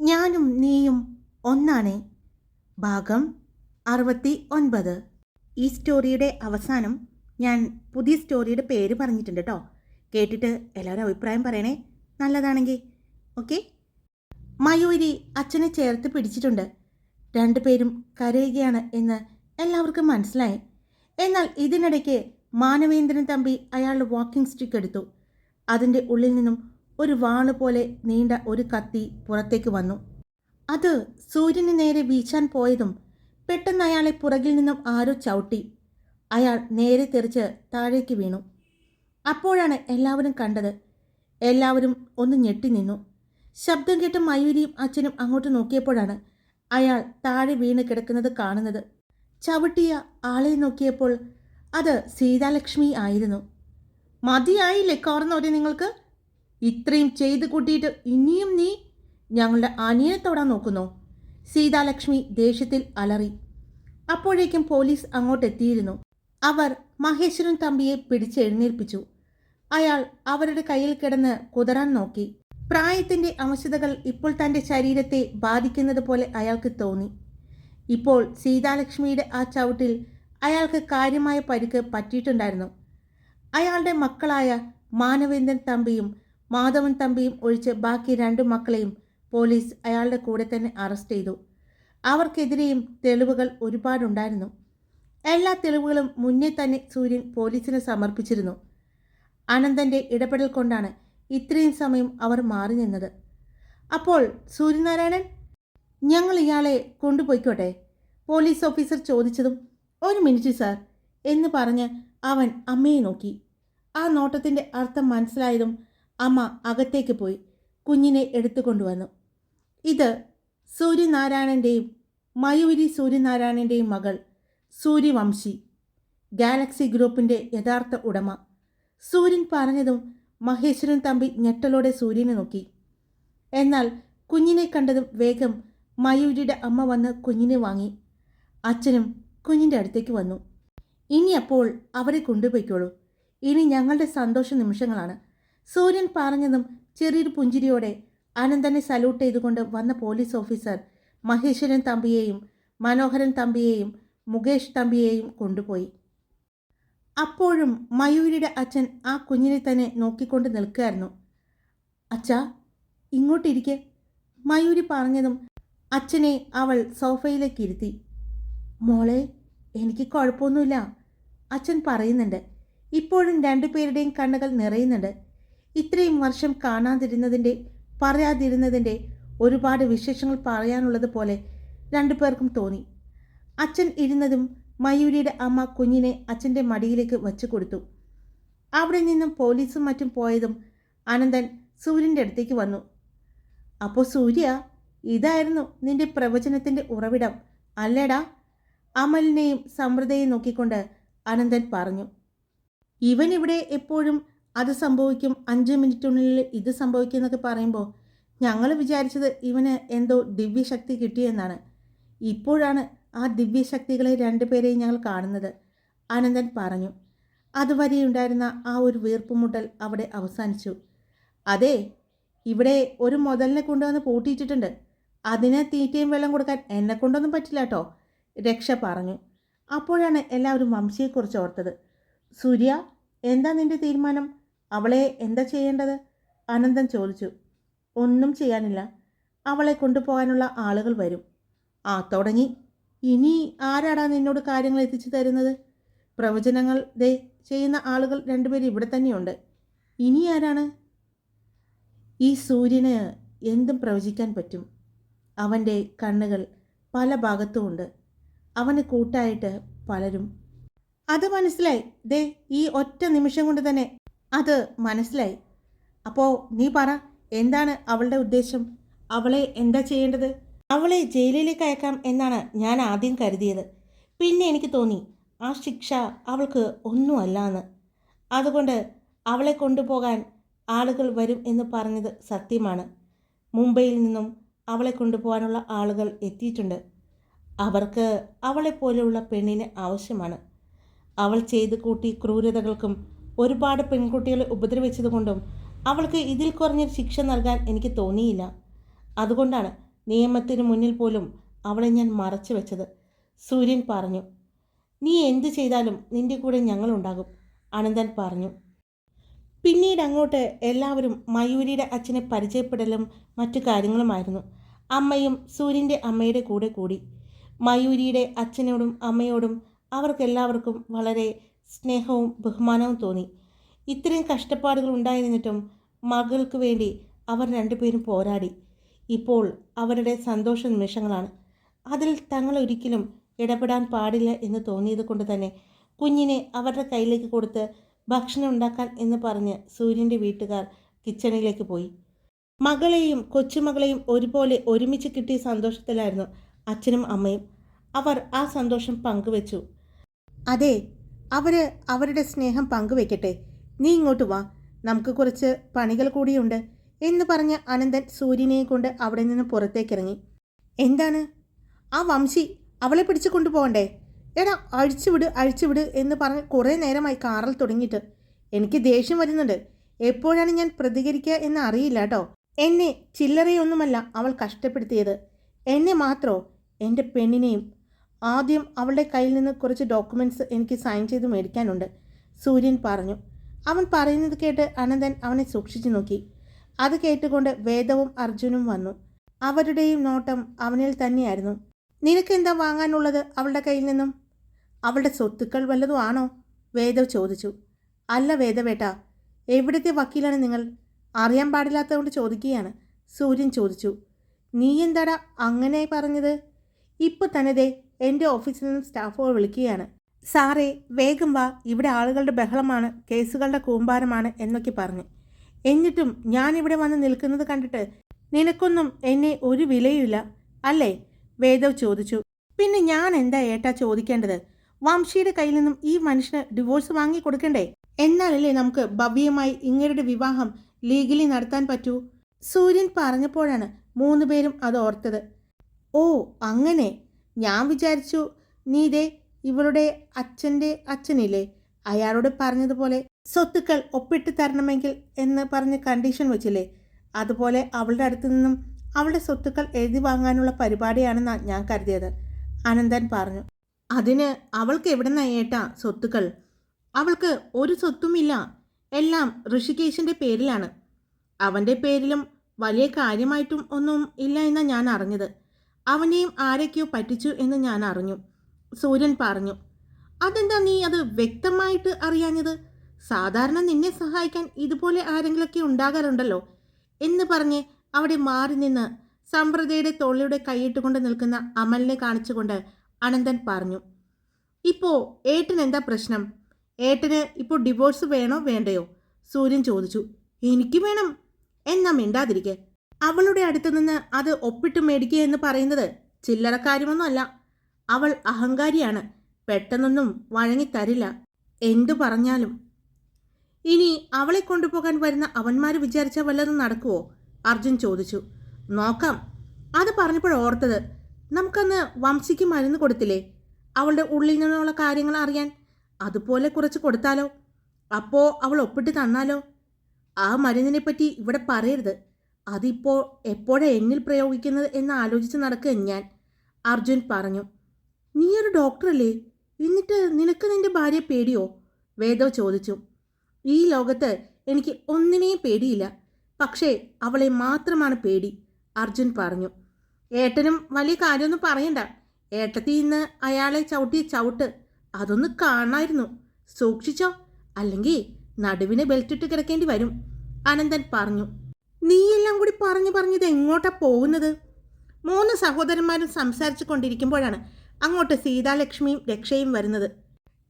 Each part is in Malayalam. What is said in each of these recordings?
ഞാനും നീയും ഒന്നാണേ. ഭാഗം അറുപത്തി ഒൻപത്. ഈ സ്റ്റോറിയുടെ അവസാനം ഞാൻ പുതിയ സ്റ്റോറിയുടെ പേര് പറഞ്ഞിട്ടുണ്ട് കേട്ടോ കേട്ടിട്ട് എല്ലാവരും അഭിപ്രായം പറയണേ. നല്ലതാണെങ്കിൽ ഓക്കെ? മയൂരി അച്ഛനെ ചേർത്ത് പിടിച്ചിട്ടുണ്ട്. രണ്ടു പേരും കരയുകയാണ് എന്ന് എല്ലാവർക്കും മനസ്സിലായി. എന്നാൽ ഇതിനിടയ്ക്ക് മാനവേന്ദ്രൻ തമ്പി അയാളുടെ വാക്കിംഗ് സ്റ്റിക്ക് എടുത്തു. അതിന്റെ ഉള്ളിൽ നിന്നും ഒരു വാൾ പോലെ നീണ്ട ഒരു കത്തി പുറത്തേക്ക് വന്നു. അത് സൂര്യന് നേരെ വീശാൻ പോയതും പെട്ടെന്ന് അയാളെ പുറകിൽ നിന്നും ആരോ ചവിട്ടി. അയാൾ നേരെ തെറിച്ച് താഴേക്ക് വീണു. അപ്പോഴാണ് എല്ലാവരും കണ്ടത്. എല്ലാവരും ഒന്ന് ഞെട്ടി നിന്നു. ശബ്ദം കേട്ട് മയൂരിയും അച്ഛനും അങ്ങോട്ട് നോക്കിയപ്പോഴാണ് അയാൾ താഴെ വീണ് കിടക്കുന്നത് കാണുന്നത്. ചവിട്ടിയ ആളെ നോക്കിയപ്പോൾ അത് സീതാലക്ഷ്മി ആയിരുന്നു. മതിയായില്ലേ കോർന്നോരെ നിങ്ങൾക്ക്? ഇത്രയും ചെയ്ത് കൂട്ടിയിട്ട് ഇനിയും നീ ഞങ്ങളുടെ അനിയനെ തൊടാൻ നോക്കുന്നോ? സീതാലക്ഷ്മി ദേഷ്യത്തിൽ അലറി. അപ്പോഴേക്കും പോലീസ് അങ്ങോട്ടെത്തിയിരുന്നു. അവർ മഹേശ്വരൻ തമ്പിയെ പിടിച്ചെഴുന്നേൽപ്പിച്ചു അയാൾ അവരുടെ കയ്യിൽ കിടന്ന് കുതറാൻ നോക്കി. പ്രായത്തിന്റെ അവശതകൾ ഇപ്പോൾ തന്റെ ശരീരത്തെ ബാധിക്കുന്നത് പോലെ അയാൾക്ക് തോന്നി. ഇപ്പോൾ സീതാലക്ഷ്മിയുടെ ആ ചവിട്ടിൽ അയാൾക്ക് കാര്യമായ പരിക്ക് പറ്റിയിട്ടുണ്ടായിരുന്നു. അയാളുടെ മക്കളായ മാനവേന്ദ്രൻ തമ്പിയും മാധവൻ തമ്പിയും ഒഴിച്ച് ബാക്കി രണ്ടു മക്കളെയും പോലീസ് അയാളുടെ കൂടെ തന്നെ അറസ്റ്റ് ചെയ്തു. അവർക്കെതിരെയും തെളിവുകൾ ഒരുപാടുണ്ടായിരുന്നു. എല്ലാ തെളിവുകളും മുന്നേ തന്നെ സൂര്യൻ പോലീസിന് സമർപ്പിച്ചിരുന്നു. അനന്തന്റെ ഇടപെടൽ കൊണ്ടാണ് ഇത്രയും സമയം അവർ മാറി നിന്നത്. അപ്പോൾ സൂര്യനാരായണൻ ഞങ്ങൾ ഇയാളെ കൊണ്ടുപോയിക്കോട്ടെ? പോലീസ് ഓഫീസർ ചോദിച്ചതും ഒരു മിനിറ്റ് സാർ എന്ന് പറഞ്ഞ് അവൻ അമ്മയെ നോക്കി. ആ നോട്ടത്തിന്റെ അർത്ഥം മനസ്സിലായതും അമ്മ അകത്തേക്ക് പോയി കുഞ്ഞിനെ എടുത്തുകൊണ്ടുവന്നു. ഇത് സൂര്യനാരായണന്റെയും മയൂരി സൂര്യനാരായണന്റെയും മകൾ സൂര്യവംശി ഗാലക്സി ഗ്രൂപ്പിന്റെ യഥാർത്ഥ ഉടമ. സൂര്യൻ പറഞ്ഞതും മഹേശ്വരൻ തമ്പി ഞെട്ടലോടെ സൂര്യനെ നോക്കി. എന്നാൽ കുഞ്ഞിനെ കണ്ടതും വേഗം മയൂരിയുടെ അമ്മ വന്ന് കുഞ്ഞിനെ വാങ്ങി. അച്ഛനും കുഞ്ഞിന്റെ അടുത്തേക്ക് വന്നു. ഇനി അപ്പോൾ അവരെ കൊണ്ടുപോയിക്കോളൂ. ഇനി ഞങ്ങളുടെ സന്തോഷ നിമിഷങ്ങളാണ്. സൂര്യൻ പറഞ്ഞതും ചെറിയൊരു പുഞ്ചിരിയോടെ അനന്തനെ സല്യൂട്ട് ചെയ്തുകൊണ്ട് വന്ന പോലീസ് ഓഫീസർ മഹേശ്വരൻ തമ്പിയെയും മനോഹരൻ തമ്പിയെയും മുകേഷ് തമ്പിയെയും കൊണ്ടുപോയി. അപ്പോഴും മയൂരിയുടെ അച്ഛൻ ആ കുഞ്ഞിനെ തന്നെ നോക്കിക്കൊണ്ട് നിൽക്കുകയായിരുന്നു. അച്ഛാ ഇങ്ങോട്ടിരിക്കെ മയൂരി പറഞ്ഞതും അച്ഛനെ അവൾ സോഫയിലേക്ക് ഇരുത്തി. മോളെ എനിക്ക് കുഴപ്പമൊന്നുമില്ല അച്ഛൻ പറയുന്നുണ്ട്. ഇപ്പോഴും രണ്ടുപേരുടെയും കണ്ണുകൾ നിറയുന്നുണ്ട്. ഇത്രയും വർഷം കാണാതിരുന്നതിന്റെ പറയാതിരുന്നതിന്റെ ഒരുപാട് വിശേഷങ്ങൾ പറയാനുള്ളത് പോലെ രണ്ടു പേർക്കും തോന്നി. അച്ഛൻ ഇരുന്നതും മയൂരിയുടെ അമ്മ കുഞ്ഞിനെ അച്ഛന്റെ മടിയിലേക്ക് വച്ചു കൊടുത്തു. അവിടെ നിന്നും പോലീസും മറ്റും പോയതും അനന്തൻ സൂര്യന്റെ അടുത്തേക്ക് വന്നു. അപ്പോൾ സൂര്യ ഇതായിരുന്നു നിന്റെ പ്രവചനത്തിന്റെ ഉറവിടം അല്ലേടാ? അമലിനെയും സമൃദ്ധയെയും നോക്കിക്കൊണ്ട് അനന്തൻ പറഞ്ഞു. ഇവൻ ഇവിടെ എപ്പോഴും അത് സംഭവിക്കും. അഞ്ച് മിനിറ്റിനുള്ളിൽ ഇത് സംഭവിക്കും എന്നൊക്കെ പറയുമ്പോൾ ഞങ്ങൾ വിചാരിച്ചത് ഇവന് എന്തോ ദിവ്യശക്തി കിട്ടിയെന്നാണ് ഇപ്പോഴാണ് ആ ദിവ്യശക്തികളെ രണ്ടുപേരെയും ഞങ്ങൾ കാണുന്നത്. അനന്തൻ പറഞ്ഞു. അതുവരെ ഉണ്ടായിരുന്ന ആ ഒരു വീർപ്പുമുട്ടൽ അവിടെ അവസാനിച്ചു. അതെ ഇവിടെ ഒരു മുതലിനെ കൊണ്ടുവന്ന് പൂട്ടിയിട്ടിട്ടുണ്ട്. അതിന് തീറ്റയും വെള്ളം കൊടുക്കാൻ എന്നെ കൊണ്ടൊന്നും പറ്റില്ല കേട്ടോ രക്ഷ പറഞ്ഞു. അപ്പോഴാണ് എല്ലാവരും വംശിയെക്കുറിച്ച് ഓർത്തത്. സൂര്യ എന്താ നിന്റെ തീരുമാനം? അവളെ എന്താ ചെയ്യേണ്ടത്? അനന്തൻ ചോദിച്ചു. ഒന്നും ചെയ്യാനില്ല. അവളെ കൊണ്ടുപോകാനുള്ള ആളുകൾ വരും. ആ തുടങ്ങി. ഇനി ആരാടാ നിന്നോട് കാര്യങ്ങൾ എത്തിച്ചു തരുന്നത്? പ്രവചനങ്ങൾ ദേ ചെയ്യുന്ന ആളുകൾ രണ്ടുപേരും ഇവിടെ തന്നെയുണ്ട്. ഇനി ആരാണ്? ഈ സൂര്യന് എന്തും പ്രവചിക്കാൻ പറ്റും. അവന്റെ കണ്ണുകൾ പല ഭാഗത്തുമുണ്ട് അവന് കൂട്ടായിട്ട് പലരും. അത് മനസ്സിലായി. ദേ ഈ ഒറ്റ നിമിഷം കൊണ്ട് തന്നെ അത് മനസ്സിലായി. അപ്പോൾ നീ പറ എന്താണ് അവളുടെ ഉദ്ദേശം? അവളെ എന്താ ചെയ്യേണ്ടത്? അവളെ ജയിലിലേക്ക് അയക്കാം എന്നാണ് ഞാൻ ആദ്യം കരുതിയത്. പിന്നെ എനിക്ക് തോന്നി ആ ശിക്ഷ അവൾക്ക് ഒന്നുമല്ല എന്ന് അതുകൊണ്ട് അവളെ കൊണ്ടുപോകാൻ ആളുകൾ വരും എന്ന് പറഞ്ഞത് സത്യമാണ്. മുംബൈയിൽ നിന്നും അവളെ കൊണ്ടുപോകാനുള്ള ആളുകൾ എത്തിയിട്ടുണ്ട്. അവർക്ക് അവളെപ്പോലെയുള്ള പെണ്ണിന് ആവശ്യമാണ്. അവൾ ചെയ്ത് കൂട്ടി ക്രൂരതകൾക്കും ഒരുപാട് പെൺകുട്ടികളെ ഉപദ്രവിച്ചതുകൊണ്ടും അവൾക്ക് ഇതിൽ കുറഞ്ഞൊരു ശിക്ഷ നൽകാൻ എനിക്ക് തോന്നിയില്ല. അതുകൊണ്ടാണ് നിയമത്തിന് മുന്നിൽ പോലും അവളെ ഞാൻ മറച്ചു വെച്ചത്. സൂര്യൻ പറഞ്ഞു നീ എന്തു ചെയ്താലും നിന്റെ കൂടെ ഞങ്ങളുണ്ടാകും അനന്തൻ പറഞ്ഞു. പിന്നീട് അങ്ങോട്ട് എല്ലാവരും മയൂരിയുടെ അച്ഛനെ പരിചയപ്പെടലും മറ്റു കാര്യങ്ങളുമായിരുന്നു. അമ്മയും സൂര്യന്റെ അമ്മയുടെ കൂടെ കൂടി. മയൂരിയുടെ അച്ഛനോടും അമ്മയോടും അവർക്കെല്ലാവർക്കും വളരെ സ്നേഹവും ബഹുമാനവും തോന്നി. ഇത്രയും കഷ്ടപ്പാടുകൾ ഉണ്ടായിരുന്നിട്ടും മകൾക്ക് വേണ്ടി അവർ രണ്ടുപേരും പോരാടി. ഇപ്പോൾ അവരുടെ സന്തോഷ നിമിഷങ്ങളാണ്. അതിൽ തങ്ങൾ ഒരിക്കലും ഇടപെടാൻ പാടില്ല എന്ന് തോന്നിയത് കൊണ്ട് തന്നെ കുഞ്ഞിനെ അവരുടെ കയ്യിലേക്ക് കൊടുത്ത് ഭക്ഷണം ഉണ്ടാക്കാൻ എന്ന് പറഞ്ഞ് സൂര്യന്റെ വീട്ടുകാർ കിച്ചണിലേക്ക് പോയി. മകളെയും കൊച്ചുമകളെയും ഒരുപോലെ ഒരുമിച്ച് കിട്ടിയ സന്തോഷത്തിലായിരുന്നു അച്ഛനും അമ്മയും. അവർ ആ സന്തോഷം പങ്കുവെച്ചു. അതെ അവർ അവരുടെ സ്നേഹം പങ്കുവെക്കട്ടെ. നീ ഇങ്ങോട്ട് വാ. നമുക്ക് കുറച്ച് പണികൾ കൂടിയുണ്ട് എന്ന് പറഞ്ഞ അനന്തൻ സൂര്യനെ കൊണ്ട് അവിടെ നിന്ന് പുറത്തേക്കിറങ്ങി. എന്താണ്? ആ വംശി അവളെ പിടിച്ചു കൊണ്ടുപോകണ്ടേ? എടാ അഴിച്ചുവിട് അഴിച്ചുവിട് എന്ന് പറഞ്ഞ് കുറേ നേരമായി കാറിൽ തുടങ്ങിയിട്ട്. എനിക്ക് ദേഷ്യം വരുന്നുണ്ട്. എപ്പോഴാണ് ഞാൻ പ്രതികരിക്കുക എന്ന് അറിയില്ല കേട്ടോ. എന്നെ ചില്ലറയൊന്നുമല്ല അവൾ കഷ്ടപ്പെടുത്തിയത്. എന്നെ മാത്രോ? എന്റെ പെണ്ണിനെയും ആദ്യം അവളുടെ കയ്യിൽ നിന്ന് കുറച്ച് ഡോക്യുമെന്റ്സ് എനിക്ക് സൈൻ ചെയ്ത് മേടിക്കാനുണ്ട്. സൂര്യൻ പറഞ്ഞു. അവൻ പറയുന്നത് കേട്ട് അനന്തൻ അവനെ സൂക്ഷിച്ചു നോക്കി. അത് കേട്ടുകൊണ്ട് വേദവും അർജുനും വന്നു. അവരുടെയും നോട്ടം അവനിൽ തന്നെയായിരുന്നു. നിനക്കെന്താ വാങ്ങാനുള്ളത് അവളുടെ കയ്യിൽ നിന്നും? അവളുടെ സ്വത്തുക്കൾ വല്ലതും ആണോ? വേദവ് ചോദിച്ചു. അല്ല വേദവേട്ട എവിടുത്തെ വക്കീലാണ് നിങ്ങൾ? അറിയാൻ പാടില്ലാത്തതുകൊണ്ട് ചോദിക്കുകയാണ്. സൂര്യൻ ചോദിച്ചു. നീ എന്താടാ അങ്ങനെ പറഞ്ഞത്? ഇപ്പോൾ തന്നെ ദേ എന്റെ ഓഫീസിൽ നിന്ന് സ്റ്റാഫുകൾ വിളിക്കുകയാണ്. സാറേ വേഗം വാ. ഇവിടെ ആളുകളുടെ ബഹളമാണ് കേസുകളുടെ കൂമ്പാരമാണ് എന്നൊക്കെ പറഞ്ഞു. എന്നിട്ടും ഞാൻ ഇവിടെ വന്ന് നിൽക്കുന്നത് കണ്ടിട്ട് നിനക്കൊന്നും എന്നെ ഒരു വിലയുമില്ല അല്ലേ? വേദവ് ചോദിച്ചു. പിന്നെ ഞാൻ എന്താ ഏട്ടാ ചോദിക്കേണ്ടത്? വംശിയുടെ കയ്യിൽ നിന്നും ഈ മനുഷ്യന് ഡിവോഴ്സ് വാങ്ങി കൊടുക്കണ്ടേ? എന്നാലല്ലേ നമുക്ക് ഭവ്യമായി ഇങ്ങരുടെ വിവാഹം ലീഗലി നടത്താൻ പറ്റൂ? സൂര്യൻ പറഞ്ഞപ്പോഴാണ് മൂന്നുപേരും അത് ഓർത്തത്. ഓ അങ്ങനെ. ഞാൻ വിചാരിച്ചു നീ ദേ ഇവളുടെ അച്ഛന്റെ അച്ഛനില്ലേ? അയാളോട് പറഞ്ഞതുപോലെ സ്വത്തുക്കൾ ഒപ്പിട്ട് തരണമെങ്കിൽ എന്ന് പറഞ്ഞ് കണ്ടീഷൻ വെച്ചില്ലേ? അതുപോലെ അവളുടെ അടുത്തു നിന്നും അവളുടെ സ്വത്തുക്കൾ എഴുതി വാങ്ങാനുള്ള പരിപാടിയാണെന്നാണ് ഞാൻ കരുതിയത്. അനന്തൻ പറഞ്ഞു അതിന് അവൾക്ക് എവിടെ ഏട്ടാ സ്വത്തുക്കൾ? അവൾക്ക് ഒരു സ്വത്തുമില്ല. എല്ലാം ഋഷികേശിന്റെ പേരിലാണ്. അവന്റെ പേരിലും വലിയ കാര്യമായിട്ടും ഒന്നും ഇല്ല എന്നാണ് ഞാൻ അറിഞ്ഞത്. അവനെയും ആരൊക്കെയോ പറ്റിച്ചു എന്ന് ഞാൻ അറിഞ്ഞു. സൂര്യൻ പറഞ്ഞു അതെന്താ നീ അത് വ്യക്തമായിട്ട് അറിയാഞ്ഞത്? സാധാരണ നിന്നെ സഹായിക്കാൻ ഇതുപോലെ ആരെങ്കിലൊക്കെ ഉണ്ടാകാറുണ്ടല്ലോ. എന്ന് പറഞ്ഞ് അവിടെ മാറി നിന്ന് സമ്പ്രദയുടെ തോളിലൂടെ കൈയിട്ടുകൊണ്ട് നിൽക്കുന്ന അമലിനെ കാണിച്ചുകൊണ്ട് അനന്തൻ പറഞ്ഞു ഇപ്പോൾ ഏട്ടൻ എന്താ പ്രശ്നം? ഏട്ടന് ഇപ്പോൾ ഡിവോഴ്സ് വേണോ വേണ്ടയോ? സൂര്യൻ ചോദിച്ചു എനിക്ക് വേണം. എന്നാ മിണ്ടാതിരിക്കെ. അവളുടെ അടുത്തു നിന്ന് അത് ഒപ്പിട്ട് മേടിക്കുക എന്ന് പറയുന്നത് ചില്ലറ കാര്യമൊന്നുമല്ല അവൾ അഹങ്കാരിയാണ്. പെട്ടെന്നൊന്നും വഴങ്ങിത്തരില്ല എന്തു പറഞ്ഞാലും. ഇനി അവളെ കൊണ്ടുപോകാൻ വരുന്ന അവന്മാർ വിചാരിച്ച വല്ലതും നടക്കുവോ? അർജുൻ ചോദിച്ചു. നോക്കാം. അത് പറഞ്ഞപ്പോൾ ഓർത്തത്. നമുക്കന്ന് വംശിക്ക് മരുന്ന് കൊടുത്തില്ലേ? അവളുടെ ഉള്ളിൽ നിന്നുള്ള കാര്യങ്ങൾ അറിയാൻ. അതുപോലെ കുറച്ച് കൊടുത്താലോ? അപ്പോൾ അവൾ ഒപ്പിട്ട് തന്നാലോ? ആ മരുന്നിനെ പറ്റി ഇവിടെ പറയരുത്. അതിപ്പോൾ എപ്പോഴെ എന്നിൽ പ്രയോഗിക്കുന്നത് എന്ന് ആലോചിച്ച് നടക്കുക ഞാൻ. അർജുൻ പറഞ്ഞു നീ ഒരു ഡോക്ടറല്ലേ എന്നിട്ട് നിനക്ക് നിന്റെ ഭാര്യ പേടിയോ? വേദവ് ചോദിച്ചു. ഈ ലോകത്ത് എനിക്ക് ഒന്നിനെയും പേടിയില്ല. പക്ഷേ അവളെ മാത്രമാണ് പേടി അർജുൻ പറഞ്ഞു. ഏട്ടനും വലിയ കാര്യമൊന്നും പറയണ്ട. ഏട്ടത്തി ഇന്ന് അയാളെ ചവിട്ടിയ ചവിട്ട് അതൊന്ന് കാണായിരുന്നു. സൂക്ഷിച്ചോ? അല്ലെങ്കിൽ നടുവിന് ബെൽറ്റിട്ട് കിടക്കേണ്ടി വരും അനന്തൻ പറഞ്ഞു. നീയെല്ലാം കൂടി പറഞ്ഞു പറഞ്ഞത് എങ്ങോട്ടാ പോകുന്നത്? മൂന്ന് സഹോദരന്മാരും സംസാരിച്ചു കൊണ്ടിരിക്കുമ്പോഴാണ് അങ്ങോട്ട് സീതാലക്ഷ്മിയും രക്ഷയും വരുന്നത്.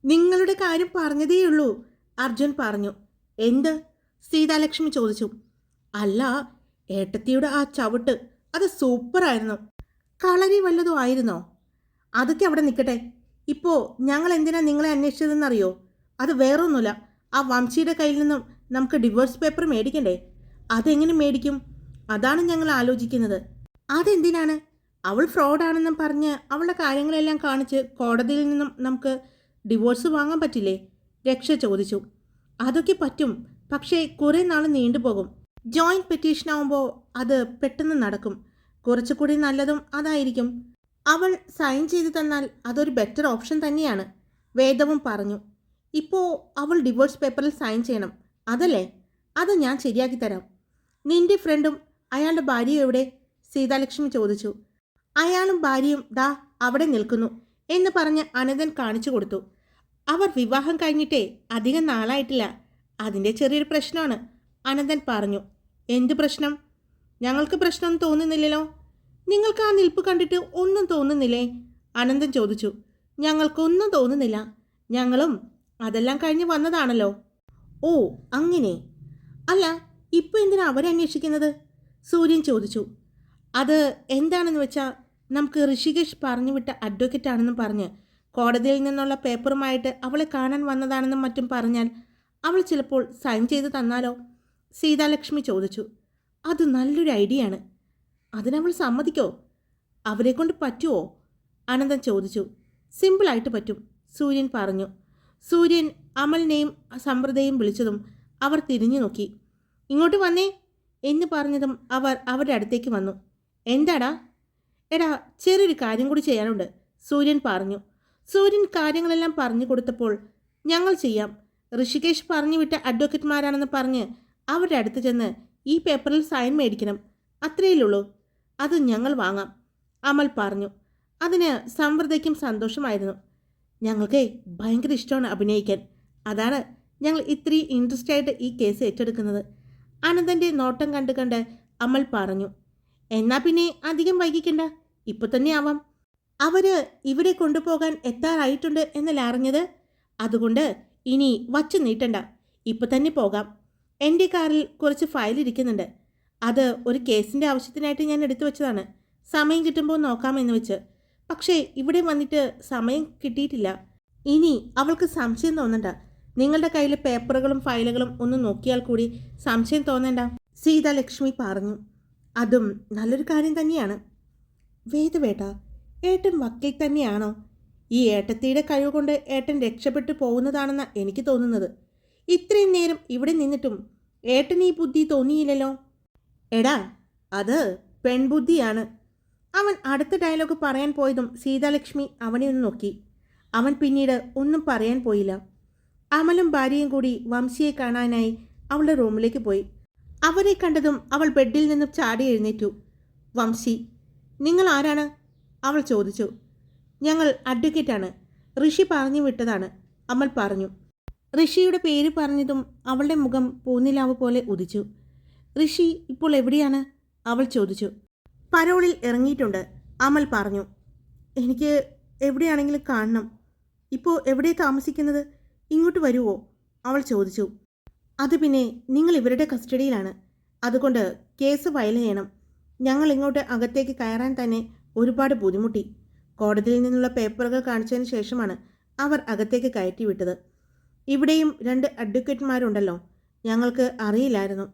നിങ്ങളുടെ കാര്യം പറഞ്ഞതേയുള്ളൂ അർജുൻ പറഞ്ഞു. എന്ത്? സീതാലക്ഷ്മി ചോദിച്ചു. അല്ല ഏട്ടത്തിയുടെ ആ ചവിട്ട് അത് സൂപ്പറായിരുന്നു. കളരി വല്ലതും ആയിരുന്നോ? അതൊക്കെ അവിടെ നിൽക്കട്ടെ. ഇപ്പോൾ ഞങ്ങൾ എന്തിനാ നിങ്ങളെ അന്വേഷിച്ചതെന്നറിയോ? അത് വേറൊന്നുമില്ല. ആ വംശിയുടെ കയ്യിൽ നിന്നും നമുക്ക് ഡിവോഴ്സ് പേപ്പർ മേടിക്കണ്ടേ? അതെങ്ങനെ മേടിക്കും? അതാണ് ഞങ്ങൾ ആലോചിക്കുന്നത്. അതെന്തിനാണ്? അവൾ ഫ്രോഡാണെന്നും പറഞ്ഞ് അവളുടെ കാര്യങ്ങളെല്ലാം കാണിച്ച് കോടതിയിൽ നിന്നും നമുക്ക് ഡിവോഴ്സ് വാങ്ങാൻ പറ്റില്ലേ? രക്ഷ ചോദിച്ചു. അതൊക്കെ പറ്റും. പക്ഷേ കുറേ നാൾ നീണ്ടുപോകും ജോയിന്റ് പെറ്റീഷൻ ആവുമ്പോൾ അത് പെട്ടെന്ന് നടക്കും. കുറച്ചുകൂടി നല്ലതും അതായിരിക്കും. അവൾ സൈൻ ചെയ്തു തന്നാൽ അതൊരു ബെറ്റർ ഓപ്ഷൻ തന്നെയാണ്. വേദവും പറഞ്ഞു. ഇപ്പോൾ അവൾ ഡിവോഴ്സ് പേപ്പറിൽ സൈൻ ചെയ്യണം. അതല്ലേ? അത് ഞാൻ ശരിയാക്കി തരാം. നിന്റെ ഫ്രണ്ടും അയാളുടെ ഭാര്യയും എവിടെ? സീതാലക്ഷ്മി ചോദിച്ചു. അയാളും ഭാര്യയും ദാ അവിടെ നിൽക്കുന്നു എന്ന് പറഞ്ഞ് അനന്തൻ കാണിച്ചു കൊടുത്തു. അവർ വിവാഹം കഴിഞ്ഞിട്ടേ അധികം നാളായിട്ടില്ല. അതിന്റെ ചെറിയൊരു പ്രശ്നമാണ് അനന്തൻ പറഞ്ഞു. എന്ത് പ്രശ്നം? ഞങ്ങൾക്ക് പ്രശ്നം തോന്നുന്നില്ലല്ലോ. നിങ്ങൾക്ക് ആ നിൽപ്പ് കണ്ടിട്ട് ഒന്നും തോന്നുന്നില്ലേ? അനന്തൻ ചോദിച്ചു. ഞങ്ങൾക്കൊന്നും തോന്നുന്നില്ല. ഞങ്ങളും അതെല്ലാം കഴിഞ്ഞ് വന്നതാണല്ലോ. ഓ അങ്ങനെ. അല്ല ഇപ്പോൾ എന്തിനാ അവരന്വേഷിക്കുന്നത് സൂര്യൻ ചോദിച്ചു. അത് എന്താണെന്ന് വെച്ചാൽ നമുക്ക് ഋഷികേഷ് പറഞ്ഞു വിട്ട അഡ്വക്കേറ്റ് ആണെന്നും പറഞ്ഞ് കോടതിയിൽ നിന്നുള്ള പേപ്പറുമായിട്ട് അവളെ കാണാൻ വന്നതാണെന്നും മറ്റും പറഞ്ഞാൽ അവൾ ചിലപ്പോൾ സൈൻ ചെയ്ത് തന്നാലോ? സീതാലക്ഷ്മി ചോദിച്ചു. അത് നല്ലൊരു ഐഡിയ ആണ്. അതിനവൾ സമ്മതിക്കോ? അവരെ കൊണ്ട് പറ്റുമോ അനന്തൻ ചോദിച്ചു. സിമ്പിളായിട്ട് പറ്റും സൂര്യൻ പറഞ്ഞു. സൂര്യൻ അമലിനെയും സമൃദ്ധയും വിളിച്ചതും അവർ തിരിഞ്ഞു നോക്കി. ഇങ്ങോട്ട് വന്നേ എന്ന് പറഞ്ഞതും അവർ അവരുടെ അടുത്തേക്ക് വന്നു. എന്താടാ? എടാ ചെറിയൊരു കാര്യം കൂടി ചെയ്യാനുണ്ട് സൂര്യൻ പറഞ്ഞു. സൂര്യൻ കാര്യങ്ങളെല്ലാം പറഞ്ഞു കൊടുത്തപ്പോൾ ഞങ്ങൾ ചെയ്യാം. ഋഷികേഷ് പറഞ്ഞു വിട്ട അഡ്വക്കേറ്റ്മാരാണെന്ന് പറഞ്ഞ് അവരുടെ അടുത്ത് ചെന്ന് ഈ പേപ്പറിൽ സൈൻ മേടിക്കണം. അത്രയുള്ളൂ അത് ഞങ്ങൾ വാങ്ങാം അമൽ പറഞ്ഞു. അതിന് സംവൃതയ്ക്കും സന്തോഷമായിരുന്നു. ഞങ്ങൾക്ക് ഭയങ്കര ഇഷ്ടമാണ് അഭിനയിക്കാൻ. അതാണ് ഞങ്ങൾ ഇത്രയും ഇൻട്രസ്റ്റ് ആയിട്ട് ഈ കേസ് ഏറ്റെടുക്കുന്നത്. അനന്തന്റെ നോട്ടം കണ്ട് കണ്ട് അമൽ പറഞ്ഞു എന്നാ പിന്നെ അധികം വൈകിക്കണ്ട. ഇപ്പൊ തന്നെ ആവാം. അവർ ഇവിടെ കൊണ്ടുപോകാൻ എത്താറായിട്ടുണ്ട് എന്നല്ല അറിഞ്ഞത് അതുകൊണ്ട് ഇനി വച്ചു നീട്ടണ്ട. ഇപ്പൊ തന്നെ പോകാം. എന്റെ കാറിൽ കുറച്ച് ഫയൽ ഇരിക്കുന്നുണ്ട്. അത് ഒരു കേസിന്റെ ആവശ്യത്തിനായിട്ട് ഞാൻ എടുത്തു വെച്ചതാണ്. സമയം കിട്ടുമ്പോൾ നോക്കാമെന്ന് വെച്ച്. പക്ഷേ ഇവിടെ വന്നിട്ട് സമയം കിട്ടിയിട്ടില്ല. ഇനി അവൾക്ക് സംശയം തോന്നണ്ട. നിങ്ങളുടെ കയ്യിൽ പേപ്പറുകളും ഫയലുകളും ഒന്ന് നോക്കിയാൽ കൂടി സംശയം തോന്നണ്ട. സീതാലക്ഷ്മി പറഞ്ഞു. അതും നല്ലൊരു കാര്യം തന്നെയാണ്. വേദവേട്ട ഏട്ടൻ വക്കീൽ തന്നെയാണോ? ഈ ഏട്ടത്തിയുടെ കഴിവ് കൊണ്ട് ഏട്ടൻ രക്ഷപ്പെട്ടു പോകുന്നതാണെന്ന എനിക്ക് തോന്നുന്നത്. ഇത്രയും നേരം ഇവിടെ നിന്നിട്ടും ഏട്ടൻ ഈ ബുദ്ധി തോന്നിയില്ലല്ലോ? എടാ അത് പെൺബുദ്ധിയാണ്. അവൻ അടുത്ത ഡയലോഗ് പറയാൻ പോയതും സീതാലക്ഷ്മി അവനെ ഒന്ന് നോക്കി. അവൻ പിന്നീട് ഒന്നും പറയാൻ പോയില്ല. അമലും ഭാര്യയും കൂടി വംശിയെ കാണാനായി അവളുടെ റൂമിലേക്ക് പോയി. അവരെ കണ്ടതും അവൾ ബെഡിൽ നിന്നും ചാടി എഴുന്നേറ്റു. വംശി നിങ്ങൾ ആരാണ്? അവൾ ചോദിച്ചു. ഞങ്ങൾ അഡ്വക്കേറ്റാണ് ഋഷി പറഞ്ഞു വിട്ടതാണ് അമൽ പറഞ്ഞു. ഋഷിയുടെ പേര് പറഞ്ഞതും അവളുടെ മുഖം പൂന്നിലാവ് പോലെ ഉദിച്ചു. ഋഷി ഇപ്പോൾ എവിടെയാണ്? അവൾ ചോദിച്ചു. പരോളിൽ ഇറങ്ങിയിട്ടുണ്ട് അമൽ പറഞ്ഞു. എനിക്ക് എവിടെയാണെങ്കിലും കാണണം. ഇപ്പോൾ എവിടെ താമസിക്കുന്നത്? ഇങ്ങോട്ട് വരുമോ അവൾ ചോദിച്ചു. അത് പിന്നെ നിങ്ങൾ ഇവരുടെ കസ്റ്റഡിയിലാണ്. അതുകൊണ്ട് കേസ് ഫയൽ ചെയ്യണം. ഞങ്ങൾ ഇങ്ങോട്ട് അകത്തേക്ക് കയറാൻ തന്നെ ഒരുപാട് ബുദ്ധിമുട്ടി. കോടതിയിൽ നിന്നുള്ള പേപ്പറുകൾ കാണിച്ചതിന് ശേഷമാണ് അവർ അകത്തേക്ക് കയറ്റി വിട്ടത്. ഇവിടെയും രണ്ട് അഡ്വക്കേറ്റ്മാരുണ്ടല്ലോ. ഞങ്ങൾക്ക് അറിയില്ലായിരുന്നു.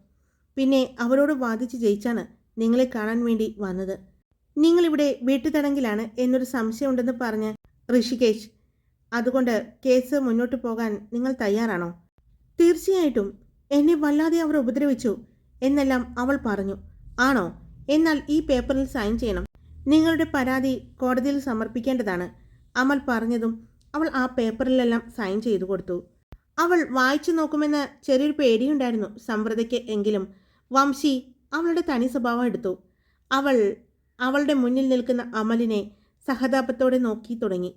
പിന്നെ അവരോട് വാദിച്ച് ജയിച്ചാണ് നിങ്ങളെ കാണാൻ വേണ്ടി വന്നത്. നിങ്ങളിവിടെ വീട്ടുതടങ്കിലാണ് എന്നൊരു സംശയമുണ്ടെന്ന് പറഞ്ഞ് ഋഷികേശ് അതുകൊണ്ട് കേസ് മുന്നോട്ട് പോകാൻ നിങ്ങൾ തയ്യാറാണോ? തീർച്ചയായിട്ടും. എന്നെ വല്ലാതെ അവർ ഉപദ്രവിച്ചു എന്നെല്ലാം അവൾ പറഞ്ഞു. ആണോ? എന്നാൽ ഈ പേപ്പറിൽ സൈൻ ചെയ്യണം. നിങ്ങളുടെ പരാതി കോടതിയിൽ സമർപ്പിക്കേണ്ടതാണ്. അമൽ പറഞ്ഞതും അവൾ ആ പേപ്പറിലെല്ലാം സൈൻ ചെയ്തു കൊടുത്തു. അവൾ വായിച്ചു നോക്കുമെന്ന് ചെറിയൊരു പേടിയുണ്ടായിരുന്നു സമൃദ്ധയ്ക്ക് എങ്കിലും. വംശി അവളുടെ തനി സ്വഭാവം എടുത്തു. അവൾ അവളുടെ മുന്നിൽ നിൽക്കുന്ന അമലിനെ സഹതാപത്തോടെ നോക്കി തുടങ്ങി.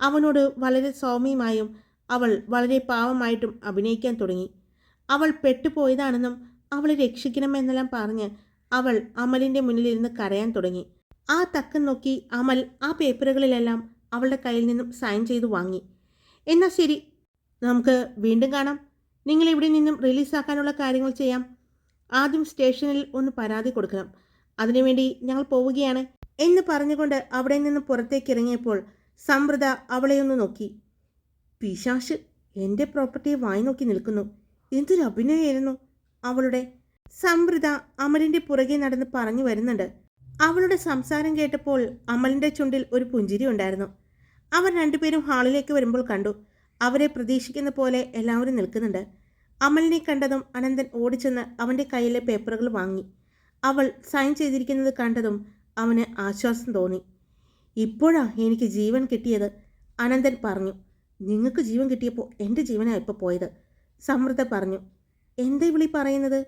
അവനോട് വളരെ സൗമ്യമായും അവൾ വളരെ പാവമായിട്ടും അഭിനയിക്കാൻ തുടങ്ങി. അവൾ പെട്ടുപോയതാണെന്നും അവളെ രക്ഷിക്കണമെന്നെല്ലാം പറഞ്ഞ് അവൾ അമലിന്റെ മുന്നിലിരുന്ന് കരയാൻ തുടങ്ങി. ആ തക്കം നോക്കി അമൽ ആ പേപ്പറുകളിലെല്ലാം അവളുടെ കയ്യിൽ നിന്നും സൈൻ ചെയ്ത് വാങ്ങി. എന്നാൽ ശരി നമുക്ക് വീണ്ടും കാണാം. നിങ്ങൾ ഇവിടെ നിന്നും റിലീസാക്കാനുള്ള കാര്യങ്ങൾ ചെയ്യാം. ആദ്യം സ്റ്റേഷനിൽ ഒന്ന് പരാതി കൊടുക്കണം. അതിനുവേണ്ടി ഞങ്ങൾ പോവുകയാണ് എന്ന് പറഞ്ഞുകൊണ്ട് അവിടെ നിന്ന് പുറത്തേക്ക് ഇറങ്ങിയപ്പോൾ സമൃദ്ധ അവളെയൊന്ന് നോക്കി. പിശാശ് എന്റെ പ്രോപ്പർട്ടിയെ വായി നോക്കി നിൽക്കുന്നു. എന്തൊരു അഭിനയമായിരുന്നു അവളുടെ സമൃദ്ധ അമലിന്റെ പുറകെ നടന്ന് പറഞ്ഞു വരുന്നുണ്ട്. അവളുടെ സംസാരം കേട്ടപ്പോൾ അമലിന്റെ ചുണ്ടിൽ ഒരു പുഞ്ചിരി ഉണ്ടായിരുന്നു. അവർ രണ്ടുപേരും ഹാളിലേക്ക് വരുമ്പോൾ കണ്ടു. അവരെ പ്രതീക്ഷിക്കുന്ന പോലെ എല്ലാവരും നിൽക്കുന്നുണ്ട്. അമലിനെ കണ്ടതും അനന്തൻ ഓടിച്ചെന്ന് അവന്റെ കയ്യിലെ പേപ്പറുകൾ വാങ്ങി. അവൾ സൈൻ ചെയ്തിരിക്കുന്നത് കണ്ടതും അവന് ആശ്വാസം തോന്നി. ഇപ്പോഴാ എനിക്ക് ജീവൻ കിട്ടിയത്? അനന്തൻ പറഞ്ഞു. നിങ്ങൾക്ക് ജീവൻ കിട്ടിയപ്പോൾ എന്റെ ജീവനാണ് ഇപ്പോൾ പോയത്? സമൃദ്ധ പറഞ്ഞു. എന്താ വിളി പറയുന്നത്?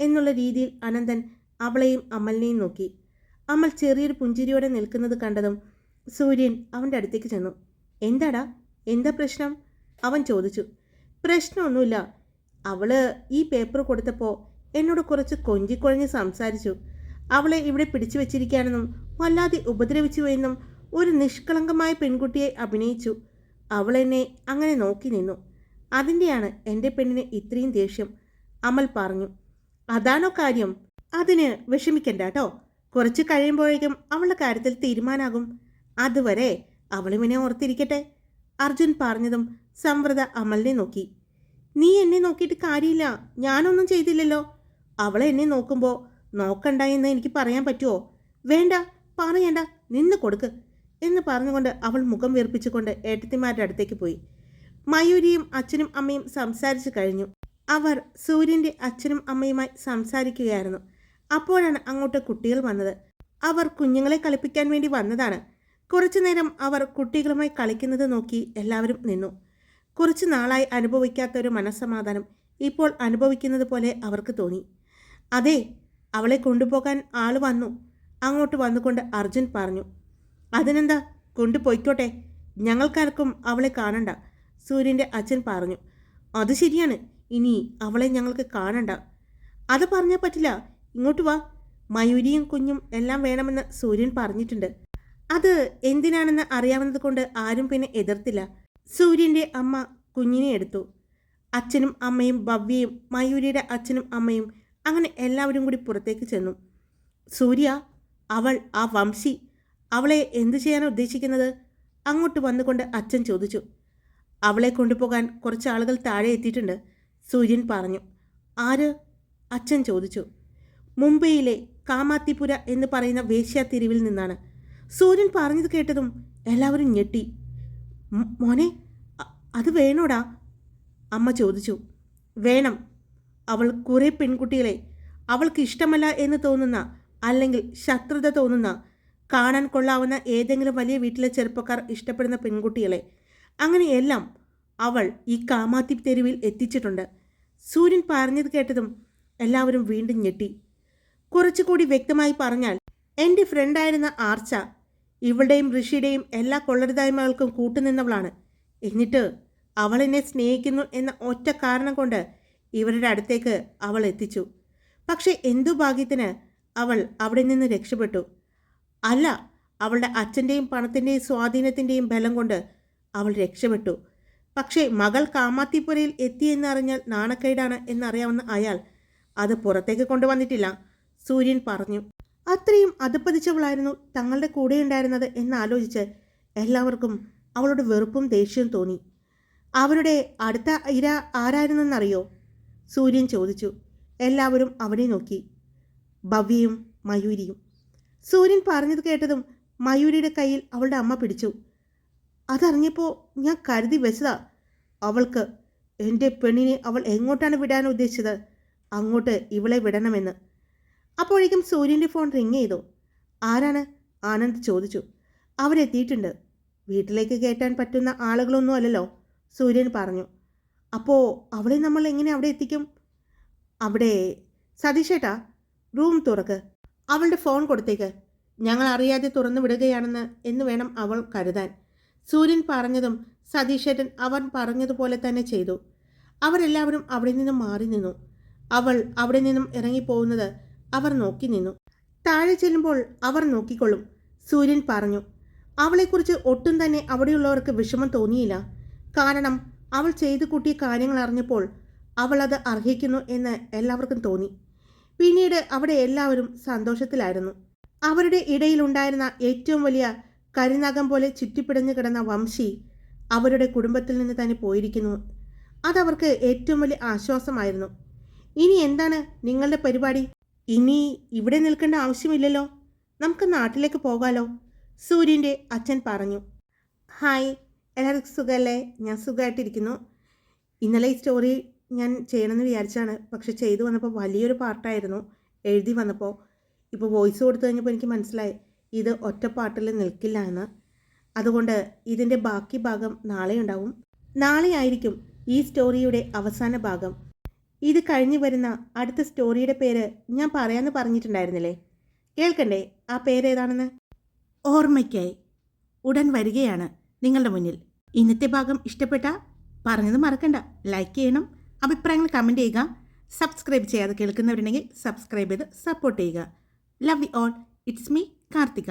എന്നുള്ള രീതിയിൽ അനന്തൻ അവളെയും അമലിനെയും നോക്കി. അമൽ ചെറിയൊരു പുഞ്ചിരിയോടെ നിൽക്കുന്നത് കണ്ടതും സൂര്യൻ അവന്റെ അടുത്തേക്ക് ചെന്നു. എന്താടാ? എന്താ പ്രശ്നം? അവൻ ചോദിച്ചു. പ്രശ്നമൊന്നുമില്ല. അവൾ ഈ പേപ്പർ കൊടുത്തപ്പോൾ എന്നോട് കുറച്ച് കൊഞ്ചിക്കൊഴഞ്ഞ് സംസാരിച്ചു. അവളെ ഇവിടെ പിടിച്ചു വച്ചിരിക്കാനെന്നും വല്ലാതെ ഉപദ്രവിച്ചു എന്നും ഒരു നിഷ്കളങ്കമായ പെൺകുട്ടിയെ അഭിനയിച്ചു. അവൾ എന്നെ അങ്ങനെ നോക്കി നിന്നു. അതിന്റെയാണ് എന്റെ പെണ്ണിന് ഇത്രയും ദേഷ്യം. അമൽ പറഞ്ഞു അതാണോ കാര്യം? അതിന് വിഷമിക്കണ്ട കേട്ടോ കുറച്ച് കഴിയുമ്പോഴേക്കും അവളുടെ കാര്യത്തിൽ തീരുമാനാകും. അതുവരെ അവളിവിനെ ഓർത്തിരിക്കട്ടെ. അർജുൻ പറഞ്ഞതും സംവൃത അമലിനെ നോക്കി. നീ എന്നെ നോക്കിയിട്ട് കാര്യമില്ല. ഞാനൊന്നും ചെയ്തില്ലല്ലോ. അവളെ എന്നെ നോക്കുമ്പോൾ നോക്കണ്ട എന്ന് എനിക്ക് പറയാൻ പറ്റുമോ വേണ്ട പറയണ്ട നിന്ന് കൊടുക്ക് എന്ന് പറഞ്ഞുകൊണ്ട് അവൾ മുഖം വീർപ്പിച്ചുകൊണ്ട് ഏട്ടത്തിമാരുടെ അടുത്തേക്ക് പോയി. മയൂരിയും അച്ഛനും അമ്മയും സംസാരിച്ചു കഴിഞ്ഞു. അവർ സൂര്യന്റെ അച്ഛനും അമ്മയുമായി സംസാരിക്കുകയായിരുന്നു. അപ്പോഴാണ് അങ്ങോട്ട് കുട്ടികൾ വന്നത്. അവർ കുഞ്ഞുങ്ങളെ കളിപ്പിക്കാൻ വേണ്ടി വന്നതാണ്. കുറച്ചു നേരം അവർ കുട്ടികളുമായി കളിക്കുന്നത് നോക്കി എല്ലാവരും നിന്നു. കുറച്ച് നാളായി അനുഭവിക്കാത്ത ഒരു മനസ്സമാധാനം ഇപ്പോൾ അനുഭവിക്കുന്നത് പോലെ അവർക്ക് തോന്നി. അതെ അവളെ കൊണ്ടുപോകാൻ ആൾ വന്നു. അങ്ങോട്ട് വന്നുകൊണ്ട് അർജുൻ പറഞ്ഞു അതിനെന്താ? കൊണ്ടുപോയിക്കോട്ടെ. ഞങ്ങൾക്കാർക്കും അവളെ കാണണ്ട. സൂര്യന്റെ അച്ഛൻ പറഞ്ഞു അത് ശരിയാണ്. ഇനി അവളെ ഞങ്ങൾക്ക് കാണണ്ട. അത് പറഞ്ഞാൽ പറ്റില്ല. ഇങ്ങോട്ട് വാ. മയൂരിയും കുഞ്ഞും എല്ലാം വേണമെന്ന് സൂര്യൻ പറഞ്ഞിട്ടുണ്ട്. അത് എന്തിനാണെന്ന് അറിയാവുന്നത് കൊണ്ട് ആരും പിന്നെ എതിർത്തില്ല. സൂര്യന്റെ അമ്മ കുഞ്ഞിനെ എടുത്തു. അച്ഛനും അമ്മയും ഭവ്യയും മയൂരിയുടെ അച്ഛനും അമ്മയും അങ്ങനെ എല്ലാവരും കൂടി പുറത്തേക്ക് ചെന്നു. സൂര്യ അവൾ ആ വംശി അവളെ എന്തു ചെയ്യാനാണ് ഉദ്ദേശിക്കുന്നത്? അങ്ങോട്ട് വന്നുകൊണ്ട് അച്ഛൻ ചോദിച്ചു. അവളെ കൊണ്ടുപോകാൻ കുറച്ച് ആളുകൾ താഴെ എത്തിയിട്ടുണ്ട് സൂര്യൻ പറഞ്ഞു. ആര്? അച്ഛൻ ചോദിച്ചു. മുംബൈയിലെ കാമാത്തിപുര എന്ന് പറയുന്ന വേശ്യാതിരിവിൽ നിന്നാണ്. സൂര്യൻ പറഞ്ഞത് കേട്ടതും എല്ലാവരും ഞെട്ടി. "മ്- മോനെ അത് വേണോടാ? അമ്മ ചോദിച്ചു. വേണം. അവൾ കുറേ പെൺകുട്ടികളെ അവൾക്ക് ഇഷ്ടമല്ല എന്ന് തോന്നുന്ന അല്ലെങ്കിൽ ശത്രുത തോന്നുന്ന കാണാൻ കൊള്ളാവുന്ന ഏതെങ്കിലും വലിയ വീട്ടിലെ ചെറുപ്പക്കാർ ഇഷ്ടപ്പെടുന്ന പെൺകുട്ടികളെ. അങ്ങനെയെല്ലാം അവൾ ഈ കാമാത്തി തെരുവിൽ എത്തിച്ചിട്ടുണ്ട്. സൂര്യൻ പറഞ്ഞത് കേട്ടതും എല്ലാവരും വീണ്ടും ഞെട്ടി. കുറച്ചുകൂടി വ്യക്തമായി പറഞ്ഞാൽ എന്റെ ഫ്രണ്ടായിരുന്ന ആർച്ച ഇവളുടെയും ഋഷിയുടെയും എല്ലാ കൊള്ളരുതായ്മകൾക്കും കൂട്ടുനിന്നവളാണ്. എന്നിട്ട് അവളെന്നെ സ്നേഹിക്കുന്നു എന്ന ഒറ്റ കാരണം കൊണ്ട് ഇവരുടെ അടുത്തേക്ക് അവൾ എത്തിച്ചു. പക്ഷേ എന്തു ഭാഗ്യത്തിന് അവൾ അവിടെ നിന്ന് രക്ഷപ്പെട്ടു. അല്ല അവളുടെ അച്ഛന്റെയും പണത്തിന്റെയും സ്വാധീനത്തിന്റെയും ബലം കൊണ്ട് അവൾ രക്ഷപ്പെട്ടു. പക്ഷേ മകൾ കാമാത്തിപ്പുരയിൽ എത്തിയെന്നറിഞ്ഞാൽ നാണക്കേടാണ് എന്നറിയാവുന്ന അയാൾ അത് പുറത്തേക്ക് കൊണ്ടുവന്നിട്ടില്ല. സൂര്യൻ പറഞ്ഞു അത്രയും അതപ്പതിച്ചവളായിരുന്നു തങ്ങളുടെ കൂടെ കൂടെയുണ്ടായിരുന്നത് എന്നാലോചിച്ച് എല്ലാവർക്കും അവളുടെ വെറുപ്പും ദേഷ്യവും തോന്നി. അവരുടെ അടുത്ത ഇര ആരായിരുന്നെന്നറിയോ? സൂര്യൻ ചോദിച്ചു. എല്ലാവരും അവനെ നോക്കി. ഭവ്യയും മയൂരിയും. സൂര്യൻ പറഞ്ഞത് കേട്ടതും മയൂരിയുടെ കയ്യിൽ അവളുടെ അമ്മ പിടിച്ചു. അതറിഞ്ഞപ്പോൾ ഞാൻ കരുതി വെച്ചതാ. അവൾക്ക് എന്റെ പെണ്ണിനെ അവൾ എങ്ങോട്ടാണ് വിടാൻ ഉദ്ദേശിച്ചത്? അങ്ങോട്ട് ഇവളെ വിടണമെന്ന്. അപ്പോഴേക്കും സൂര്യന്റെ ഫോൺ റിങ് ചെയ്തു. ആരാണ്? ആനന്ദ് ചോദിച്ചു. അവരെത്തിയിട്ടുണ്ട്. വീട്ടിലേക്ക് കയറ്റാൻ പറ്റുന്ന ആളുകളൊന്നും അല്ലല്ലോ സൂര്യൻ പറഞ്ഞു. അപ്പോൾ അവളെ നമ്മൾ എങ്ങനെ അവിടെ എത്തിക്കും? അവിടെ സതീഷേട്ടാ റൂം തുറക്ക്. അവളുടെ ഫോൺ കൊടുത്തേക്ക്. ഞങ്ങൾ അറിയാതെ തുറന്നു വിടുകയാണെന്ന് എന്ന് വേണം അവൾ കരുതാൻ. സൂര്യൻ പറഞ്ഞതും സതീഷേട്ടൻ അവൻ പറഞ്ഞതുപോലെ തന്നെ ചെയ്തു. അവരെല്ലാവരും അവിടെ നിന്നും മാറി നിന്നു. അവൾ അവിടെ നിന്നും ഇറങ്ങിപ്പോകുന്നത് അവർ നോക്കി നിന്നു. താഴെ ചെല്ലുമ്പോൾ അവർ നോക്കിക്കൊള്ളും. സൂര്യൻ പറഞ്ഞു അവളെക്കുറിച്ച് ഒട്ടും തന്നെ അവിടെയുള്ളവർക്ക് വിഷമം തോന്നിയില്ല. കാരണം അവൾ ചെയ്തു കൂട്ടിയ കാര്യങ്ങൾ അറിഞ്ഞപ്പോൾ അവൾ അത് അർഹിക്കുന്നു എന്ന് എല്ലാവർക്കും തോന്നി. പിന്നീട് അവിടെ എല്ലാവരും സന്തോഷത്തിലായിരുന്നു. അവരുടെ ഇടയിലുണ്ടായിരുന്ന ഏറ്റവും വലിയ കരിനകം പോലെ ചുറ്റിപ്പിടഞ്ഞു കിടന്ന വംശി അവരുടെ കുടുംബത്തിൽ നിന്ന് തന്നെ പോയിരിക്കുന്നു. അതവർക്ക് ഏറ്റവും വലിയ ആശ്വാസമായിരുന്നു. ഇനി എന്താണ് നിങ്ങളുടെ പരിപാടി? ഇനി ഇവിടെ നിൽക്കേണ്ട ആവശ്യമില്ലല്ലോ. നമുക്ക് നാട്ടിലേക്ക് പോകാലോ? സൂര്യന്റെ അച്ഛൻ പറഞ്ഞു. ഹായ് എല്ലാവർക്കും സുഖമല്ലേ ഞാൻ സുഖമായിട്ടിരിക്കുന്നു ഇന്നലെ ഈ സ്റ്റോറി ഞാൻ ചെയ്യണമെന്ന് വിചാരിച്ചാണ്. പക്ഷെ ചെയ്തു വന്നപ്പോൾ വലിയൊരു പാർട്ടായിരുന്നു എഴുതി വന്നപ്പോൾ. ഇപ്പോൾ വോയിസ് കൊടുത്തു കഴിഞ്ഞപ്പോൾ എനിക്ക് മനസ്സിലായി. ഇത് ഒറ്റ ഒറ്റപ്പാട്ടിൽ നിൽക്കില്ല എന്ന്. അതുകൊണ്ട് ഇതിന്റെ ബാക്കി ഭാഗം നാളെ ഉണ്ടാവും. നാളെ ആയിരിക്കും ഈ സ്റ്റോറിയുടെ അവസാന ഭാഗം. ഇത് കഴിഞ്ഞു വരുന്ന അടുത്ത സ്റ്റോറിയുടെ പേര് ഞാൻ പറയാമെന്ന് പറഞ്ഞിട്ടുണ്ടായിരുന്നില്ലേ? കേൾക്കണ്ടേ? ആ പേരേതാണെന്ന് ഓർമ്മയ്ക്കായി. ഉടൻ വരികയാണ് നിങ്ങളുടെ മുന്നിൽ. ഇന്നത്തെ ഭാഗം ഇഷ്ടപ്പെട്ട പറഞ്ഞത് മറക്കണ്ട. ലൈക്ക് ചെയ്യണം. അഭിപ്രായങ്ങൾ കമന്റ് ചെയ്യുക. സബ്സ്ക്രൈബ് ചെയ്യാതെ കേൾക്കുന്നവരുണ്ടെങ്കിൽ സബ്സ്ക്രൈബ് ചെയ്ത് സപ്പോർട്ട് ചെയ്യുക. Love you all it's me Karthika.